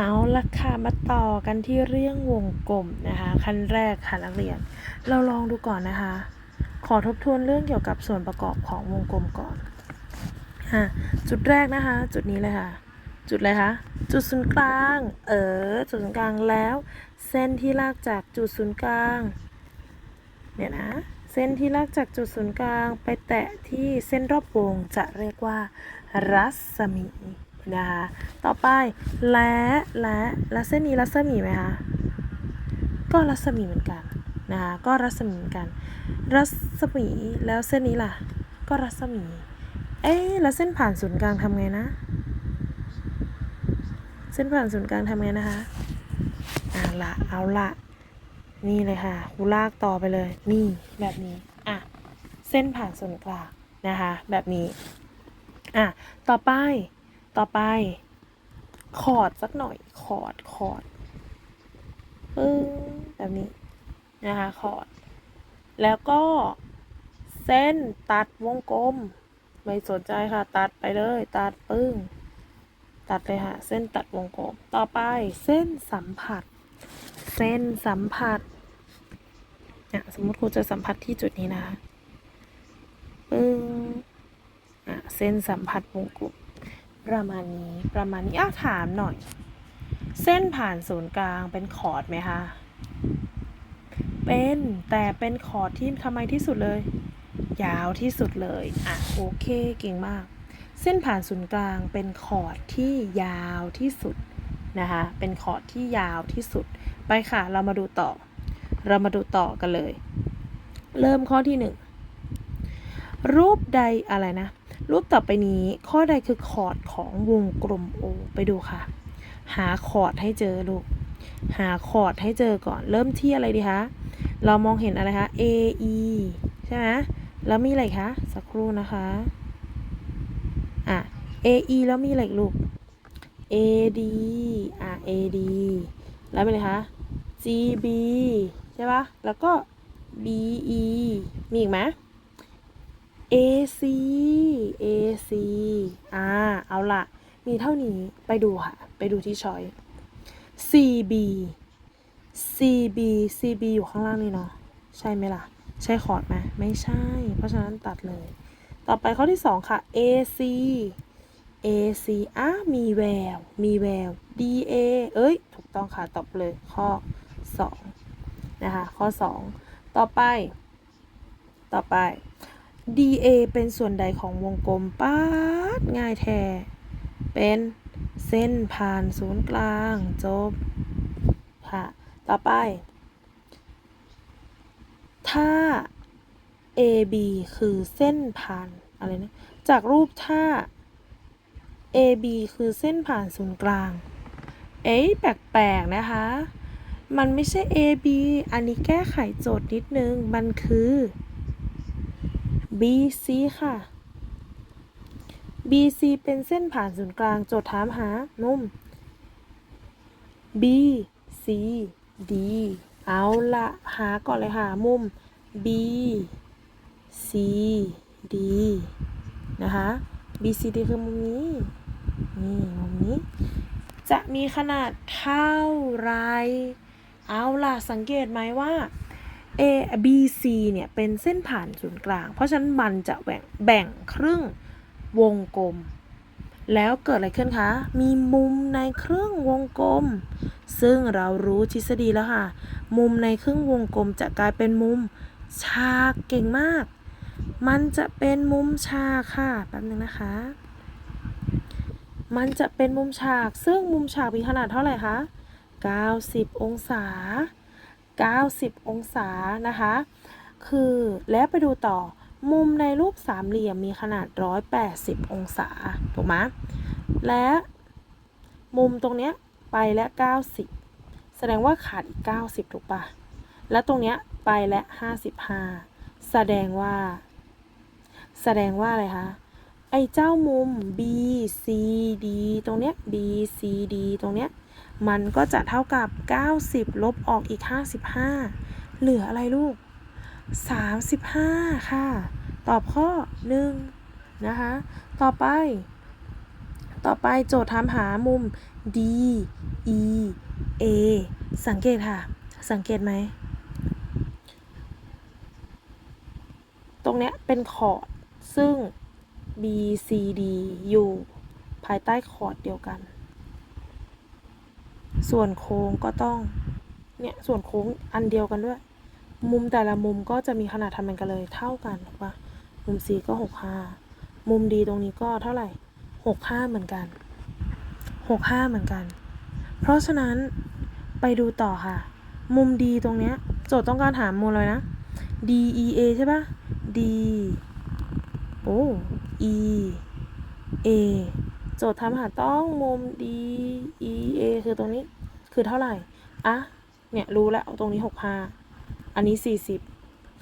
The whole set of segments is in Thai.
เอาละค่ะมาต่อกันที่เรื่องวงกลมนะคะขั้นแรกค่ะนักเรียน เราลองดูก่อนนะคะ ขอทบทวนเรื่องเกี่ยวกับส่วนประกอบของวงกลมก่อนอะจุดแรกนะคะ จุดนี้เลยค่ะ จุดอะไรคะจุดศูนย์กลาง เออจุดศูนย์กลางแล้ว เส้นที่ลากจากจุดศูนย์กลางเนี่ยนะเส้นที่ลากจากจุดศูนย์กลางไปแตะที่เส้นรอบวงจะเรียกว่า รัศมี นะคะต่อไปและและและเส้นนี้รัศมีไหมคะก็รัศมีเหมือนกันนะคะก็รัศมีเหมือนกัน รัศมีแล้วเส้นนี้ล่ะ ก็รัศมี เอ๊ะแล้วเส้นผ่านศูนย์กลางทำไงนะ เส้นผ่านศูนย์กลางทำไงนะคะอ่าละเอาละนี่เลยค่ะกูลากต่อไปเลย นี่แบบนี้อะเส้นผ่านศูนย์กลางนะคะ แบบนี้อะต่อไป ต่อไป คอร์ดสักหน่อย คอร์ด คอร์ดปึ้งแบบนี้ นะคะ คอร์ด แล้วก็เส้นตัดวงกลม ไม่สนใจค่ะ ตัดไปเลย ตัดปึ้ง ตัดเลยค่ะ เส้นตัดวงกลม ต่อไป เส้นสัมผัส เส้นสัมผัสอะสมมติครูจะสัมผัสที่จุดนี้นะคะปึ้งอะเส้นสัมผัสวงกลม ประมาณนี้ประมาณนี้อ้าถามหน่อย เส้นผ่านศูนย์กลางเป็นคอร์ดไหมคะเป็นแต่เป็นคอร์ดที่ทำไมที่สุดเลย ยาวที่สุดเลยอะโอเคเก่งมาก เส้นผ่านศูนย์กลางเป็นคอร์ดที่ยาวที่สุดนะคะเป็นคอร์ดที่ยาวที่สุดไปค่ะ เรามาดูต่อ เรามาดูต่อกันเลย เริ่มข้อที่หนึ่งรูปใดอะไรนะ รูปต่อไปนี้ข้อใดคือคอร์ดของวงกลมโอไปดูค่ะ หาคอร์ดให้เจอลูก หาคอร์ดให้เจอก่อน เริ่มที่อะไรดีคะ เรามองเห็นอะไรคะ A E ใช่ไหมแล้วมีอะไรคะ สักครู่นะคะ อะ A E แล้วมีอะไรลูก A D อะ A D แล้วมีอะไรคะ G B ใช่ปะแล้วก็ B E มีอีกไหม AC AC อ่า เอาละมีเท่านี้ไปดูค่ะ ไปดูที่ช้อย CB CB CB อยู่ข้างล่างนี่เนาะ ใช่ไหมล่ะ ใช่คอร์ดไหมไม่ใช่ เพราะฉะนั้นตัดเลย ต่อไปข้อที่ 2 ค่ะ AC AC อะมีแวว มีแวว DA เอ้ย ถูกต้องค่ะ ตอบเลย ข้อ 2 นะคะ ข้อ 2 ต่อไป ต่อไป DA เป็นส่วนใดของวงกลมป้าดง่ายแท้เป็นเส้นผ่านศูนย์กลาง จบ ค่ะ ต่อไป ถ้า AB คือเส้นผ่าน อะไรนะ จากรูปถ้า AB คือเส้นผ่านศูนย์กลาง เอ๊ะแปลกๆ นะคะ มันไม่ใช่ AB อันนี้แก้ไขโจทย์นิดนึง มันคือ BC ค่ะ BC เป็นเส้นผ่านศูนย์กลางโจทย์ถามหานุ่ม BC D เอาละหาก่อนเลยค่ะ มุม B C D นะคะ B C D คือมุมนี้ นี่มุมนี้ จะมีขนาดเท่าไร เอาล่ะ สังเกตไหมว่า A B C เนี่ยเป็นเส้นผ่านศูนย์กลาง เพราะฉะนั้นมันจะแบ่งแบ่งครึ่งวงกลม แล้วเกิดอะไรขึ้นคะ มีมุมในครึ่งวงกลม ซึ่งเรารู้ทฤษฎีแล้วค่ะ มุมในครึ่งวงกลมจะกลายเป็นมุมฉากเก่งมาก มันจะเป็นมุมฉากค่ะแป๊บนึงนะคะ มันจะเป็นมุมฉาก ซึ่งมุมฉากมีขนาดเท่าไหร่คะ90 องศา 90 องศานะคะ คือแล้วไปดูต่อมุมในรูปสามเหลี่ยมมีขนาด 180 องศา ถูกไหมและมุมตรงเนี้ยไปและ 90 แสดงว่าขาดอีก 90 ถูกปะแล้วตรงเนี้ยไปและ 55 แสดงว่า แสดงว่าอะไรคะ ไอ้เจ้ามุม B C D ตรงเนี้ย B C D ตรงเนี้ย มันก็จะเท่ากับ 90 ลบออกอีก 55 เหลืออะไรลูก 35 ค่ะ ตอบข้อ 1 นะคะ ต่อไป ต่อไปโจทย์ถามหามุม D E A สังเกตค่ะ สังเกตไหม ตรงเนี้ยเป็นคอร์ดซึ่ง B C D อยู่ภายใต้คอร์ดเดียวกัน ส่วนโค้งก็ต้องเนี่ยส่วนโค้งอันเดียวกันด้วย มุมแต่ละมุมก็จะมีขนาดทำเป็นกันเลยเท่ากันถูกปะมุม C ก็หกห้ามุม D ตรงนี้ก็เท่าไหร่หกห้าเหมือนกันหกห้าเหมือนกัน เพราะฉะนั้นไปดูต่อค่ะ มุม D ตรงเนี้ยโจทย์ต้องการหามุมเลยนะ D E A ใช่ปะ D โอ้ E A โจทย์ทำหาต้องมุม D E A คือตรงนี้คือเท่าไหร่ อะ เนี่ย รู้แล้วตรงนี้หกห้าอันนี้สี่สิบ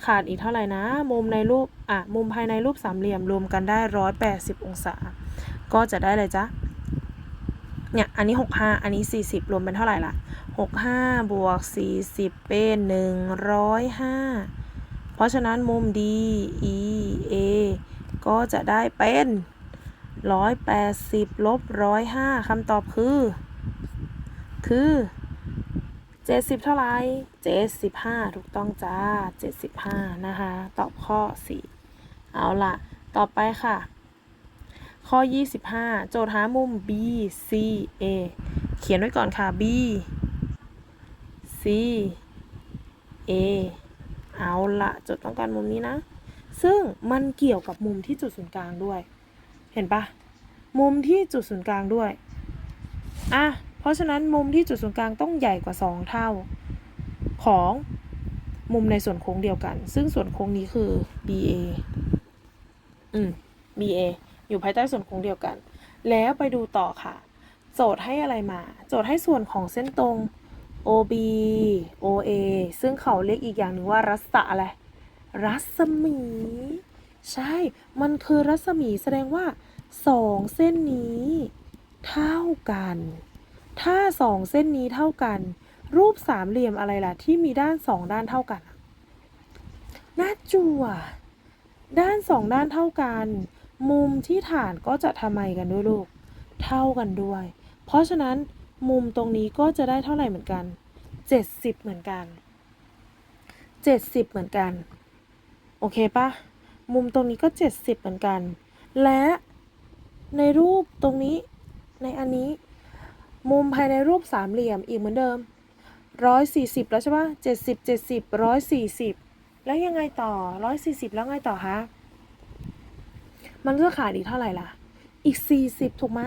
ขาดอีกเท่าไหร่นะ มุมในรูป อะ มุมภายในรูปสามเหลี่ยมรวมกันได้ร้อยแปดสิบองศา ก็จะได้เลยจ้ะ เนี่ย อันนี้หกห้าอันนี้สี่สิบรวมเป็นเท่าไหร่ละหกห้าบวกสี่สิบเป็นหนึ่งร้อยห้าเพราะฉะนั้นมุม D E A ก็จะได้เป็น ร้อยแปดสิบลบร้อยห้าคำตอบคือ คือเจ็ดสิบเท่าไหร่เจ็ดสิบห้าถูกต้องจ้าเจ็ดสิบห้านะคะ ตอบข้อสี่เอาล่ะต่อไปค่ะ ข้อ25โจทย์หามุม B C A เขียนไว้ก่อนค่ะ B C A เอาละโจทย์ต้องการมุมนี้นะ ซึ่งมันเกี่ยวกับมุมที่จุดศูนย์กลางด้วย เห็นปะมุมที่จุดศูนย์กลางด้วยอะเพราะฉะนั้นมุมที่จุดศูนย์กลางต้องใหญ่กว่า 2 เท่า ของมุมในส่วนโค้งเดียวกัน ซึ่งส่วนโค้งนี้คือ BA อืม BA อยู่ภายใต้ส่วนโค้งเดียวกัน แล้วไปดูต่อค่ะ โจทย์ให้อะไรมา โจทย์ให้ส่วนของเส้นตรง OB OA ซึ่งเขาเรียกอีกอย่างหนึ่งว่ารัศอะไร รัศมี ใช่ มันคือรัศมีแสดงว่า สองเส้นนี้ เท่ากัน ถ้าสองเส้นนี้เท่ากัน รูปสามเหลี่ยมอะไรล่ะ ที่มีด้านสองด้านเท่ากันหน้าจั่วด้านสองด้านเท่ากัน มุมที่ฐานก็จะทำไมกันด้วยลูก เท่ากันด้วย เพราะฉะนั้นมุมตรงนี้ก็จะได้เท่าไหร่เหมือนกัน 70 เหมือนกัน 70 เหมือนกัน โอเคปะมุมตรงนี้ก็ 70 เหมือนกัน และ ในรูปตรงนี้ในอันนี้ มุมภายในรูปสามเหลี่ยมอีกเหมือนเดิม140แล้วใช่ปะ70 70 140แล้วยังไงต่อ140แล้วไงต่อคะมันก็ขาดอีกเท่าไหร่ล่ะ อีก40ถูกไหม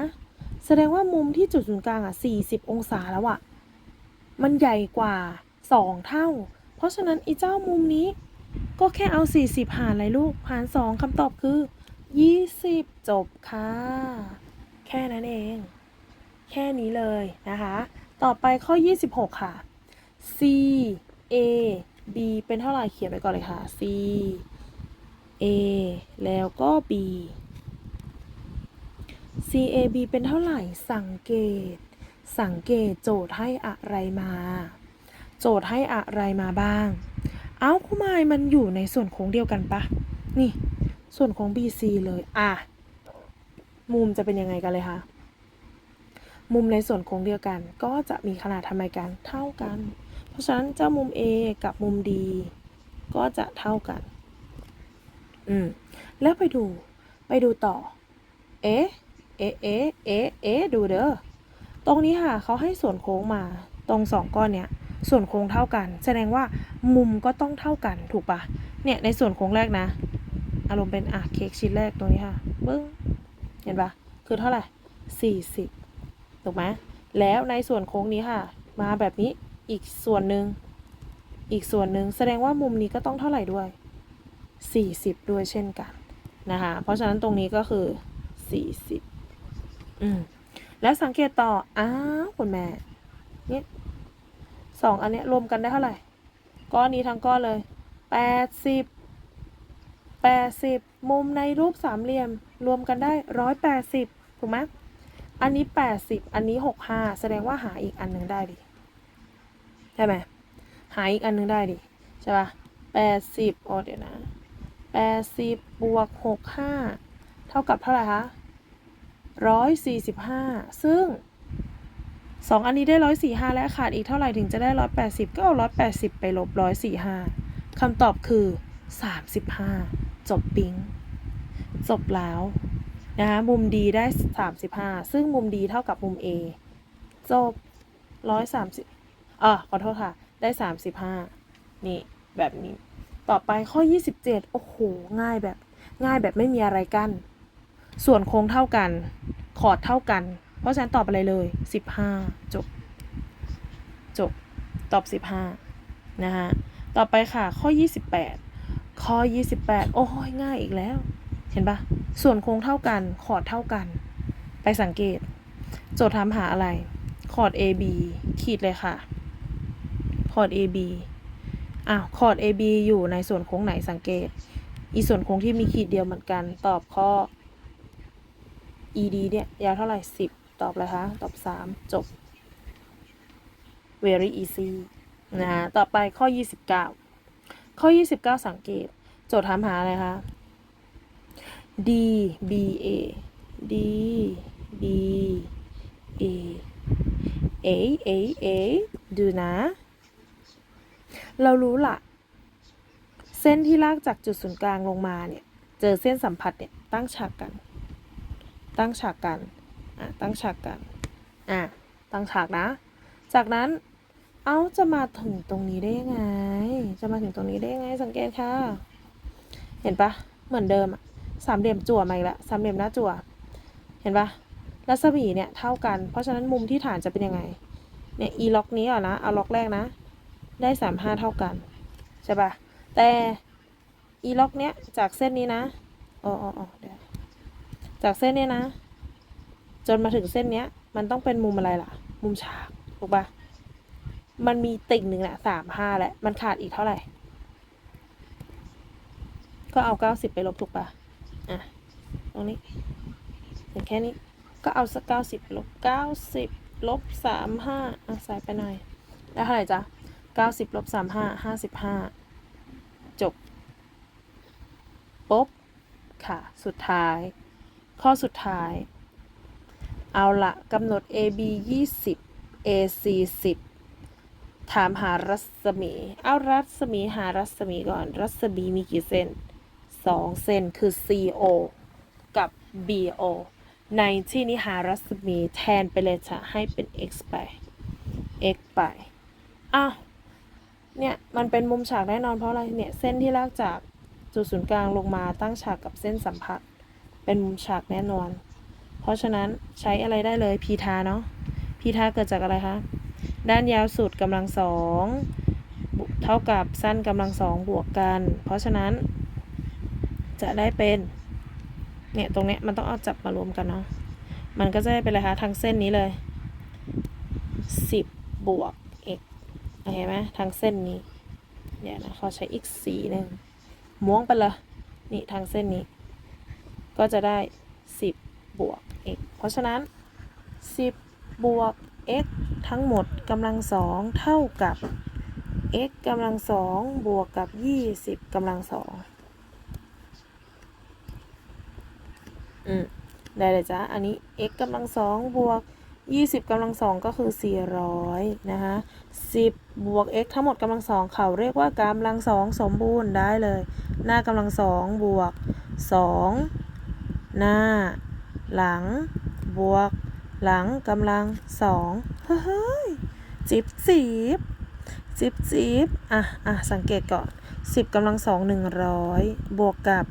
แสดงว่ามุมที่จุดศูนย์กลางอะ40องศาแล้วอะ มันใหญ่กว่า2เท่า เพราะฉะนั้นอีเจ้ามุมนี้ ก็แค่เอา40หารอะไรลูกหาร2คำตอบคือ 20 จบค่ะ แค่นั้นเอง แค่นี้เลยนะคะ ต่อไปข้อ 26 ค่ะ C A B เป็นเท่าไหร่เขียนไปก่อนเลยค่ะ C A แล้วก็ B C A B เป็นเท่าไหร่สังเกต สังเกตโจทย์ให้อะไรมา โจทย์ให้อะไรมาบ้าง เอ้าคุณมายมันอยู่ในส่วนโค้งเดียวกันปะนี่ ส่วนโค้ง BC เลย อะ มุมจะเป็นยังไงกันเลยคะ มุมในส่วนโค้งเดียวกัน ก็จะมีขนาดทำไมกันเท่ากัน เพราะฉะนั้นเจ้ามุม A กับมุม D ก็จะเท่ากัน อืม แล้วไปดู ไปดูต่อ เอ๊ะ เอ๊ะ เอ๊ะ เอ๊ะ เอ๊ะ ดูเด้อ ตรงนี้ค่ะ เขาให้ส่วนโค้งมา ตรงสองก้อนเนี้ยส่วนโค้งเท่ากัน แสดงว่ามุมก็ต้องเท่ากันถูกปะเนี่ยในส่วนโค้งแรกนะ อารมณ์เป็นอะเค้กชิ้นแรกตรงนี้ค่ะบึ้งเห็นปะคือเท่าไหร่สี่สิบถูกไหมแล้วในส่วนโค้งนี้ค่ะ มาแบบนี้อีกส่วนหนึ่งอีกส่วนหนึ่งแสดงว่ามุมนี้ก็ต้องเท่าไหร่ด้วย 40 ด้วยเช่นกันนะคะเพราะฉะนั้นตรงนี้ก็คือ 40 อืมแล้วสังเกตต่อ อ้าวคุณแม่เนี่ยสองอันเนี้ยรวมกันได้เท่าไหร่ ก้อนนี้ทั้งก้อนเลย 80 80 มุมในรูปสามเหลี่ยมรวมกันได้ 180 ถูกไหมอันนี้ 80 อันนี้ 65 แสดงว่าหาอีกอันหนึ่งได้ดิใช่ไหมหาอีกอันหนึ่งได้ดิใช่ปะแปดสิบโอ้เดี๋ยวนะแปดสิบบวกหกห้าเท่ากับเท่าไหร่คะร้อยสี่สิบห้าซึ่งสองอันนี้ได้ร้อยสี่ห้าและขาดอีกเท่าไหร่ถึงจะได้ร้อยแปดสิบก็เอาร้อยแปดสิบไปลบร้อยสี่ห้าคำตอบคือสามสิบห้า จบปิ๊งจบแล้วนะคะมุมดีได้ 35 ซึ่งมุมดีเท่ากับมุม A จบ 130อะขอโทษค่ะ ได้ 35 นี่ แบบนี้ ต่อไปข้อ 27 โอ้โห ง่ายแบบ ง่ายแบบไม่มีอะไรกั้น ส่วนโค้งเท่ากัน ขอดเท่ากัน เพราะฉะนั้นตอบอะไรเลย 15 จบ จบ ตอบ 15 นะคะต่อไปค่ะ ข้อ 28 ข้อ 28 โอ้ยง่ายอีกแล้ว เห็นปะส่วนโค้งเท่ากันขอดเท่ากัน ไปสังเกต โจทย์ถามหาอะไรคอร์ด AB ขีดเลยค่ะคอร์ด AB อ้าวคอร์ด AB อยู่ในส่วนโค้งไหนสังเกต อีส่วนโค้งที่มีขีดเดียวเหมือนกัน ตอบข้อ ED เนี่ยยาวเท่าไหร่ 10 ตอบเลยคะ ตอบ 3 จบ very easy นะฮะต่อไปข้อ 29 ข้อ 29 สังเกต โจทย์ถามหาอะไรคะ D B A D B A A A A ดูนะ เรารู้ละเส้นที่ลากจากจุดศูนย์กลางลงมาเนี่ย เจอเส้นสัมผัสเนี่ย ตั้งฉากกัน ตั้งฉากกัน อะ ตั้งฉากกัน อะ ตั้งฉากนะ จากนั้น เอ้าจะมาถึงตรงนี้ได้ยังไง จะมาถึงตรงนี้ได้ยังไง สังเกตค่ะ เห็นปะเหมือนเดิมอะสามเหลี่ยมจั่วมาอีกแล้วสามเหลี่ยมหน้าจั่ว เห็นปะรัศมีเนี่ยเท่ากัน เพราะฉะนั้นมุมที่ฐานจะเป็นยังไง เนี่ยอีล็อกนี้อะนะ เอาล็อกแรกนะ ได้สามห้าเท่ากัน ใช่ปะแต่อีล็อกเนี้ยจากเส้นนี้นะอ๋ออ๋อเดี๋ยวจากเส้นนี้นะ จนมาถึงเส้นเนี้ย มันต้องเป็นมุมอะไรล่ะ มุมฉาก ถูกปะ มันมีติ่งหนึ่งแหละสามห้าแหละ มันขาดอีกเท่าไหร่ ก็เอาเก้าสิบไปลบถูกปะอะ ตรงนี้ถึงแค่นี้ ก็เอาสักเก้าสิบลบเก้าสิบลบสามห้าอะใส่ไปหน่อยได้เท่าไหร่จ๊ะเก้าสิบลบสามห้าห้าสิบห้าจบปุ๊บค่ะ สุดท้าย ข้อสุดท้าย เอาละกำหนด AB 20 AC 10 ถามหารัศมี เอารัศมีหารัศมีก่อน รัศมีมีกี่เส้นสองเส้นคือ CO กับ BO ในที่นี้หารัศมีแทนไปเลยจะให้เป็น x ไป x ไป อ้าว เนี่ย มันเป็นมุมฉากแน่นอนเพราะอะไร เนี่ย เส้นที่ลากจากจุดศูนย์กลางลงมาตั้งฉากกับเส้นสัมผัส เป็นมุมฉากแน่นอน เพราะฉะนั้นใช้อะไรได้เลยพีทาเนาะพีทาเกิดจากอะไรคะ ด้านยาวสุดกำลังสองเท่ากับสั้นกำลังสองบวกกัน เพราะฉะนั้น จะได้เป็น เนี่ย ตรงเนี้ยมันต้องเอาจับมารวมกันเนาะ มันก็จะได้เป็นอะไรคะทั้งเส้นนี้เลยสิบบวก x โอเคไหมทั้งเส้นนี้เดี๋ยวนะขอใช้อีกสีหนึ่งม้วงไปเลยนี่ทางเส้นนี้ ก็จะได้สิบบวก x เพราะฉะนั้นสิบบวก x ทั้งหมดกำลังสองเท่ากับ x กำลังสองบวกกับยี่สิบกำลังสองอืมได้เลยจ้ะอันนี้ x กำลังสองบวก 20กำลังสองก็คือ 400 นะคะ 10 บวก x ทั้งหมดกำลังสองเขาเรียกว่ากำลังสองสมบูรณ์ได้เลย หน้ากำลังสองบวก 2 หน้า หลัง บวก หลังกำลังสองเฮ้ยจิบจิบจิบจิบอะอะสังเกตก่อน 10กำลังสอง100บวกกับ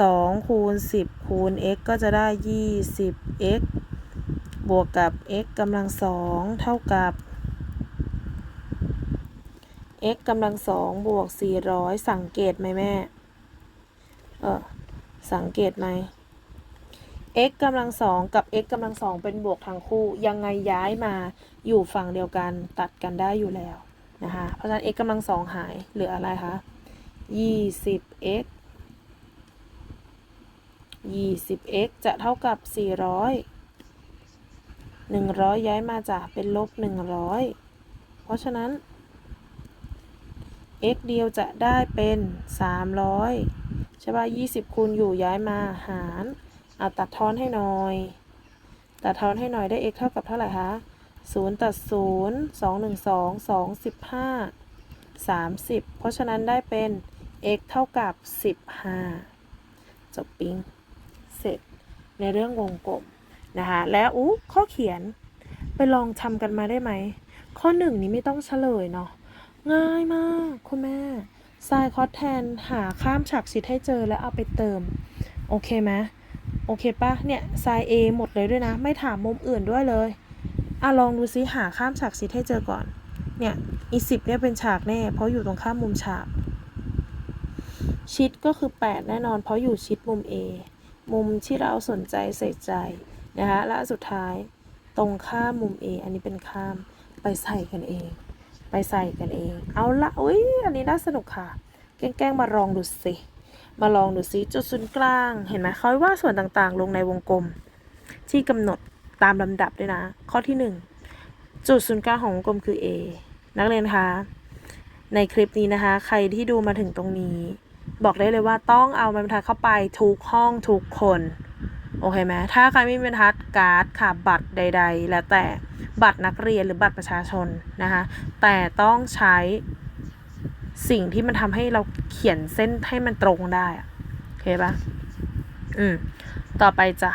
2 คูณ 10 คูณ x ก็จะได้ 20x บวกกับ x กำลังสองเท่ากับ x กำลังสองบวก 400 สังเกตไหมแม่ เออ สังเกตไหม x กำลังสองกับ x กำลังสองเป็นบวกทั้งคู่ ยังไงย้ายมาอยู่ฝั่งเดียวกันตัดกันได้อยู่แล้วนะคะเพราะฉะนั้น x กำลังสองหายเหลืออะไรคะ 20x 20x จะเท่ากับ400 100ย้ายมาจากเป็นลบ100เพราะฉะนั้น x เดียวจะได้เป็น300ใช่ป่ะ20คูณอยู่ย้ายมาหาร เอาตัดทอนให้หน่อย ตัดทอนให้หน่อยได้ x เท่ากับเท่าไหร่คะ0ตัด0 2 1 2 2 15 30 เพราะฉะนั้นได้เป็น x เท่ากับ 15 จบปิ้ง เสร็จในเรื่องวงกลมนะคะ แล้วอู้ข้อเขียนไปลองทำกันมาได้ไหม ข้อหนึ่งนี้ไม่ต้องเฉลยเนาะ ง่ายมาก คุณแม่ทรายคอสแทนหาข้ามฉากชิดให้เจอแล้วเอาไปเติม โอเคไหม โอเคปะเนี่ยทราย A หมดเลยด้วยนะ ไม่ถามมุมอื่นด้วยเลยอะลองดูซิหาข้ามฉากชิดให้เจอก่อน เนี่ยอีสิบเนี่ยเป็นฉากแน่ เพราะอยู่ตรงข้ามมุมฉาก ชิดก็คือ 8 แน่นอน เพราะอยู่ชิดมุม A มุมที่เราสนใจใส่ใจนะคะและสุดท้ายตรงข้ามมุม A อันนี้เป็นข้ามไปใส่กันเอง ไปใส่กันเอง เอาละอุ้ยอันนี้น่าสนุกค่ะ แกล้งมาลองดูสิ มาลองดูสิจุดศูนย์กลาง เห็นไหมเขาว่าส่วนต่างๆ ลงในวงกลม ที่กำหนดตามลำดับด้วยนะ ข้อที่ 1 จุดศูนย์กลางของวงกลมคือ A นักเรียนคะ ในคลิปนี้นะคะ ใครที่ดูมาถึงตรงนี้ บอกได้เลยว่าต้องเอาบรรทัดเข้าไปทุกห้องทุกคน โอเคไหมถ้าใครไม่มีบรรทัดการ์ดค่ะบัตรใด ๆ แล้วแต่บัตรนักเรียนหรือบัตรประชาชนนะคะ แต่ต้องใช้ สิ่งที่มันทำให้เราเขียนเส้นให้มันตรงได้อะโอเคปะอืม ต่อไปจ้ะ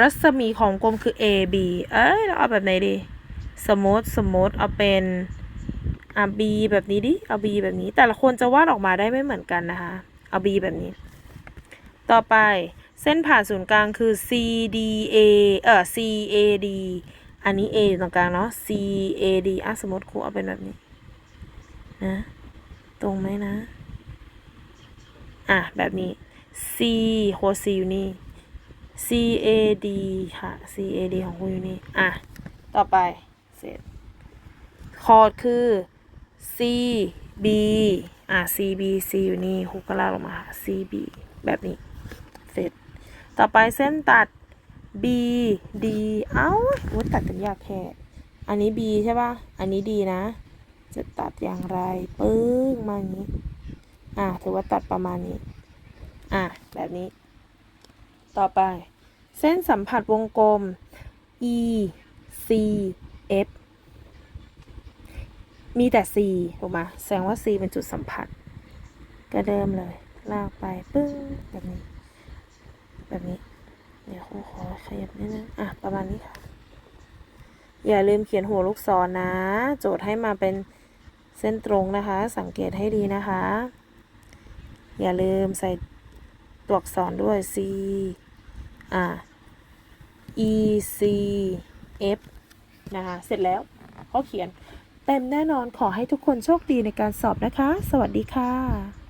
รัศมีของกลมคือ A B เอ้ยเราเอาแบบไหนดี สมมติสมมติเอาเป็นอะ B แบบนี้ดิ เอา B แบบนี้ แต่ละคนจะวาดออกมาได้ไม่เหมือนกันนะคะ เอา B แบบนี้ ต่อไปเส้นผ่านศูนย์กลางคือ C D A เออ C A D อันนี้ A อยู่ตรงกลางเนาะ C A D อะสมมติครูเอาเป็นแบบนี้นะ ตรงไหมนะ อะ แบบนี้ C โค C อยู่นี่ C A D ค่ะ C A D ของคุณอยู่นี่ อะ ต่อไป เสร็จ คอร์ดคือ C B อะ C B C อยู่นี่ครูก็ลากลงมา C B แบบนี้ เสร็จ ต่อไปเส้นตัด B D เอ้าโอ้ตัดกันยากแค่ อันนี้ B ใช่ป่ะ อันนี้ D นะ จะตัดอย่างไรปึ้งมาอย่างนี้ อะถือว่าตัดประมาณนี้ อะแบบนี้ ต่อไป เส้นสัมผัสวงกลม E C F มีแต่ C ถูกไหมแสดงว่า C เป็นจุดสัมผัส ก็เดิมเลย ลากไปปึ้งแบบนี้ แบบนี้ เดี๋ยวครูขอขยับนิดนึงอะ ประมาณนี้ค่ะอย่าลืมเขียนหัวลูกศรนะ โจทย์ให้มาเป็น เส้นตรงนะคะ สังเกตให้ดีนะคะ อย่าลืมใส่ตัวอักษรด้วย C อ่า E C F นะคะ เสร็จแล้วเขาเขียนเต็มแน่นอนขอให้ทุกคนโชคดีในการสอบนะคะ สวัสดีค่ะ